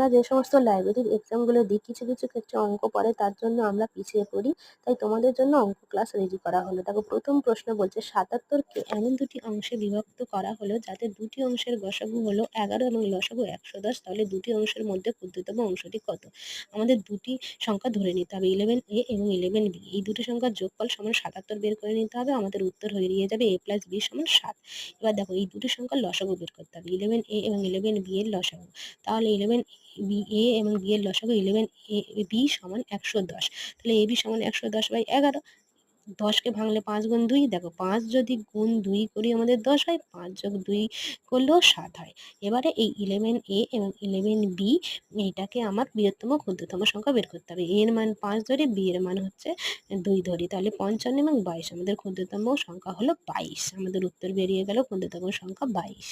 আমরা যে সমস্ত লাইব্রেরির এক্সামগুলো দিই, কিছু কিছু ক্ষেত্রে অঙ্ক পড়ে, তার জন্য আমরা পিছিয়ে পড়ি। তাই তোমাদের জন্য অঙ্ক ক্লাস রেডি করা হলো। দেখো, প্রথম প্রশ্ন বলছে সাতাত্তরকে এমন দুটি অংশে বিভক্ত করা হলো যাতে দুটি অংশের গসাগু হলো এগারো এবং লসাগু একশো দশ, তাহলে দুটি অংশের মধ্যে ক্ষুদ্রতম অংশটি কত? আমাদের দুটি সংখ্যা ধরে নিতে হবে ইলেভেন এ এবং ইলেভেন বি এই দুটি সংখ্যার যোগফল সমান সাতাত্তর বের করে নিতে হবে, আমাদের উত্তর হয়ে যাবে এ প্লাস বি সমান সাত। এবার দেখো, এই দুটি সংখ্যার লসাগু বের করতে হবে ইলেভেন এ এবং ইলেভেন বি এর লসাগু। তাহলে ইলেভেন বি, এ এবং বি এর লসাগু ইলেভেন এ বি সমান একশো দশ। তাহলে এ, বি সমান একশো দশ বাই এগারো। দশকে ভাঙলে পাঁচ গুণ দুই, দেখো পাঁচ যদি গুণ দুই করি আমাদের দশ হয়, পাঁচ যোগ দুই করলেও সাত হয়। এবারে এই ইলেভেন এ এবং ইলেভেন বি এইটাকে আমার বৃহত্তম ক্ষুদ্রতম সংখ্যা বের করতে হবে। এর মান পাঁচ ধরে, বি এর মান হচ্ছে দুই ধরি। তাহলে পঞ্চান্ন এবং বাইশ আমাদের ক্ষুদ্রতম সংখ্যা হলো বাইশ। আমাদের উত্তর বেরিয়ে গেল ক্ষুদ্রতম সংখ্যা বাইশ।